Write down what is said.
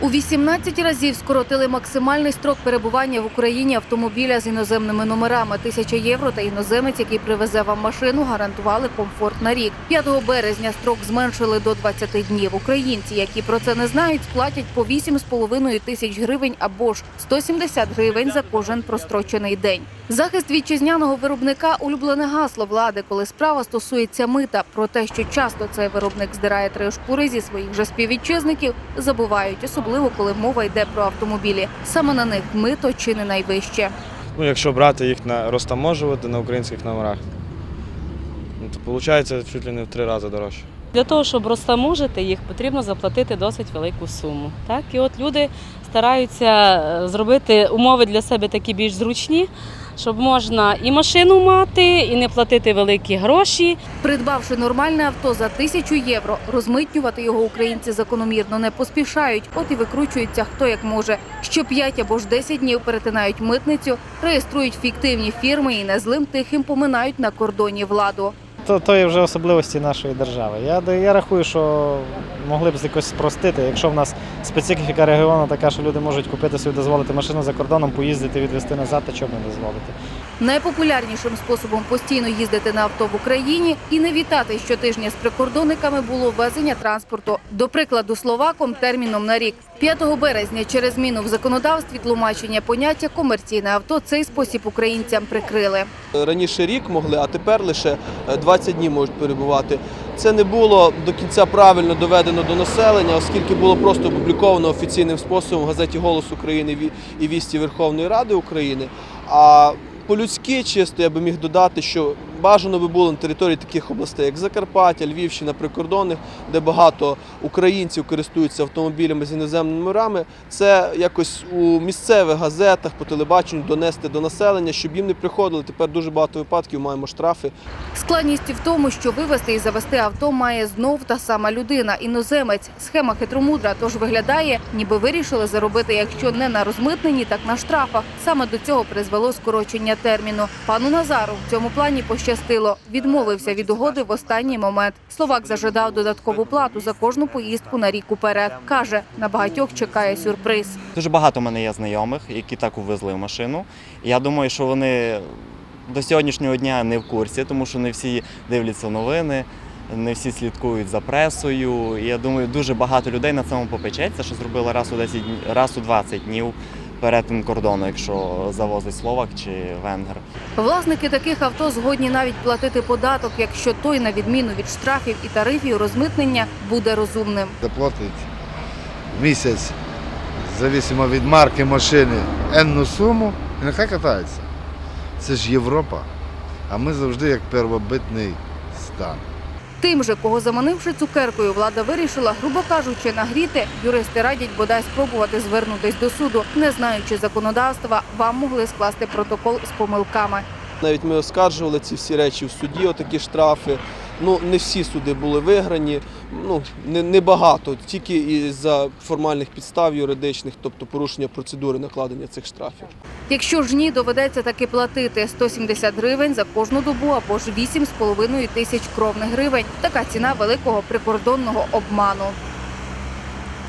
У 18 разів скоротили максимальний строк перебування в Україні автомобіля з іноземними номерами. Тисяча євро та іноземець, який привезе вам машину, гарантували комфорт на рік. 5 березня строк зменшили до 20 днів. Українці, які про це не знають, сплатять по 8,5 тисяч гривень або ж 170 гривень за кожен прострочений день. Захист вітчизняного виробника улюблене гасло влади, коли справа стосується мита. Про те, що часто цей виробник здирає три шкури зі своїх же співвітчизників, забувають, особливо коли мова йде про автомобілі. Саме на них мито чи не найвище. Ну, якщо брати їх на розтаможувати на українських номерах, ну, то виходить чуть ли не в три рази дорожче. Для того, щоб розтаможити їх, потрібно заплатити досить велику суму. Так? І от люди стараються е, зробити умови для себе такі більш зручні, щоб можна і машину мати, і не платити великі гроші. Придбавши нормальне авто за тисячу євро, розмитнювати його українці закономірно не поспішають. От і викручуються хто як може. Що 5 або ж 10 днів перетинають митницю, реєструють фіктивні фірми і незлим тихим поминають на кордоні владу. То, то є вже особливості нашої держави. Я, я рахую, що могли б якось спростити, якщо в нас специфіка регіону така, що люди можуть купити собі дозволити машину за кордоном, поїздити, відвезти назад, то чому не дозволити? Найпопулярнішим способом постійно їздити на авто в Україні і не вітати щотижня з прикордонниками було ввезення транспорту. До прикладу, словаком терміном на рік. 5 березня через зміну в законодавстві тлумачення поняття комерційне авто цей спосіб українцям прикрили. Раніше рік могли, а тепер лише е, 20 днів можуть перебувати. Це не було до кінця правильно доведено до населення, оскільки було просто опубліковано офіційним способом в газеті Голос України і вісті Верховної Ради України. А по-людськи чисто я би міг додати, що бажано би було на території таких областей, як Закарпаття, Львівщина, прикордонних, де багато українців користуються автомобілями з іноземними номерами, це якось у місцевих газетах по телебаченню донести до населення, щоб їм не приходили. Тепер дуже багато випадків маємо штрафи. Складність в тому, що вивезти і завести авто має знов та сама людина, іноземець. Схема хитромудра, тож виглядає, ніби вирішили заробити, якщо не на розмитненні, так на штрафах. Саме до цього призвело скорочення терміну. Пану Назару в цьому плані пощастило. Відмовився від угоди в останній момент. Словак зажадав додаткову плату за кожну поїздку на рік уперед. Каже, на багатьох чекає сюрприз. Дуже багато в мене є знайомих, які так увезли в машину. Я думаю, що вони до сьогоднішнього дня не в курсі, тому що не всі дивляться новини, не всі слідкують за пресою. Я думаю, дуже багато людей на цьому попечеться, що зробили раз у 10 раз у 20 днів перетин кордону, якщо завозить словак чи венгер. Власники таких авто згодні навіть платити податок, якщо той, на відміну від штрафів і тарифів розмитнення, буде розумним. заплатить місяць, зависимо від марки машини, енну суму, і нехай катається. Це ж Європа, а ми завжди як первобитний стан. Тим же, кого заманивши цукеркою, влада вирішила, грубо кажучи, нагріти. Юристи радять бодай спробувати звернутись до суду. Не знаючи законодавства, вам могли скласти протокол з помилками. Навіть ми оскаржували ці всі речі в суді, отакі штрафи. Ну, не всі суди були виграні, ну, не, не тільки із-за формальних підстав юридичних, тобто порушення процедури накладення цих штрафів. Якщо ж ні, доведеться таки платити 170 гривень за кожну добу або ж 8,5 тисяч кровних гривень. Така ціна великого прикордонного обману.